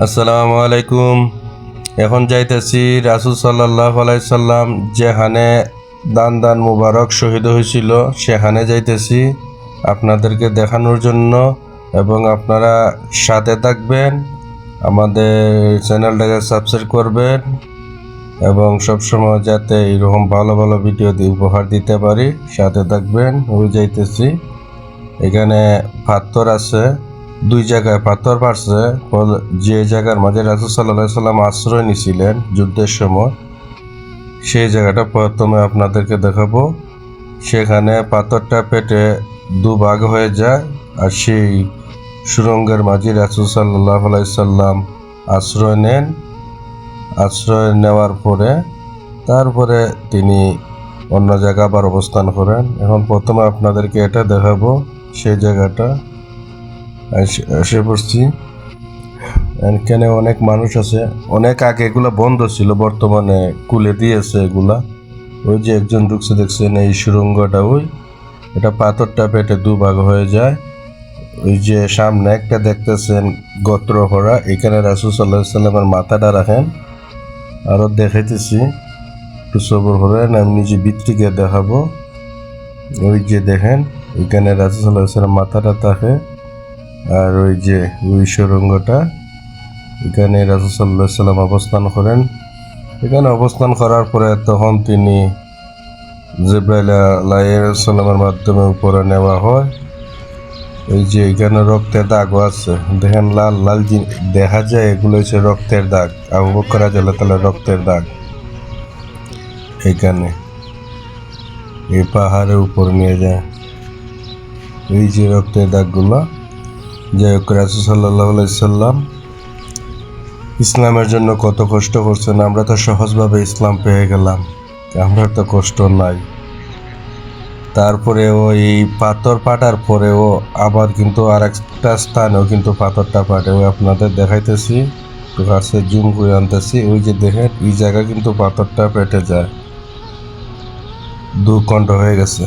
আসসালামু আলাইকুম। এখন যাইতেছি রাসুল সাল্লাহ আলাইসাল্লাম যেখানে দান দান মুবারক শহীদ হয়েছিল, সেখানে যাইতেছি আপনাদেরকে দেখানোর জন্য এবং আপনারা সাথে থাকবেন, আমাদের চ্যানেলটাকে সাবস্ক্রাইব করবেন এবং সবসময় যাতে এরকম ভালো ভালো ভিডিও উপহার দিতে পারি, সাথে থাকবেন। ওই যাইতেছি। এখানে পাথর আছে। দুই জায়গায় পাথর পারছে যে জায়গার মাঝে রাসুল সাল্লাহ সাল্লাম আশ্রয় নিছিলেন যুদ্ধের সময়, সেই জায়গাটা প্রথমে আপনাদেরকে দেখাবো। সেখানে পাথরটা পেটে দুভাগ হয়ে যায় আর সেই সুরঙ্গের মাঝে রাসুল সাল্লাহ সাল্লাম আশ্রয় নেন। আশ্রয় নেওয়ার পরে, তারপরে তিনি অন্য জায়গা আবার অবস্থান করেন। এখন প্রথমে আপনাদেরকে এটা দেখাবো, সেই জায়গাটা। এসে পড়ছি এখানে অনেক মানুষ আছে। অনেক আগে এগুলা বন্ধ ছিল, বর্তমানে খুলে দিয়েছে এগুলা। ওই যে একজন ঢুকছে, দেখছেন এই সুরঙ্গটা ওই। এটা পাথরটা পেটে দুভাগ হয়ে যায়। ওই যে সামনে একটা দেখতেছেন গোত্র করা এখানে রাসুল সাল্লামের মাথাটা রাখেন। আরও দেখাইতেছি। একটু সবর করেন আমি নিজে বিত্রিকে দেখাবো। ওই যে দেখেন, এখানে রাসুল সাল্লাহ সাল্লাম মাথাটা থাকে। আর ওই যে ওই সুরঙ্গটা, এখানে রাসুসাল্লাহ সাল্লাম অবস্থান করেন। এখানে অবস্থান করার পরে তখন তিনি জিব্রাইল আলাইসাল্লামের মাধ্যমে উপরে নেওয়া হয়। এই যে এখানে রক্তের দাগও আছে, দেখেন লাল লাল দেখা যায় এগুলো হচ্ছে রক্তের দাগ। আবু বকর আল্লাহ তালা রক্তের দাগ। এখানে এই পাহাড়ের উপর নিয়ে যায়। এই যে রক্তের দাগগুলো যাই হোক, রাসুল সাল্লাহ সাল্লাম ইসলামের জন্য কত কষ্ট করছেন, আমরা তো সহজভাবে ইসলাম পেয়ে গেলাম। আমরা তো কষ্ট নাই। তারপরে এই পাথর পাটার পরেও আবার কিন্তু আর একটা স্থানেও কিন্তু পাথরটা পাটে ওই আপনাদের দেখাইতেছি কাছে জুম করে আনতেছি, ওই যে দেখেন, এই জায়গা কিন্তু পাথরটা পেটে যায়। দু ঘণ্টা হয়ে গেছে।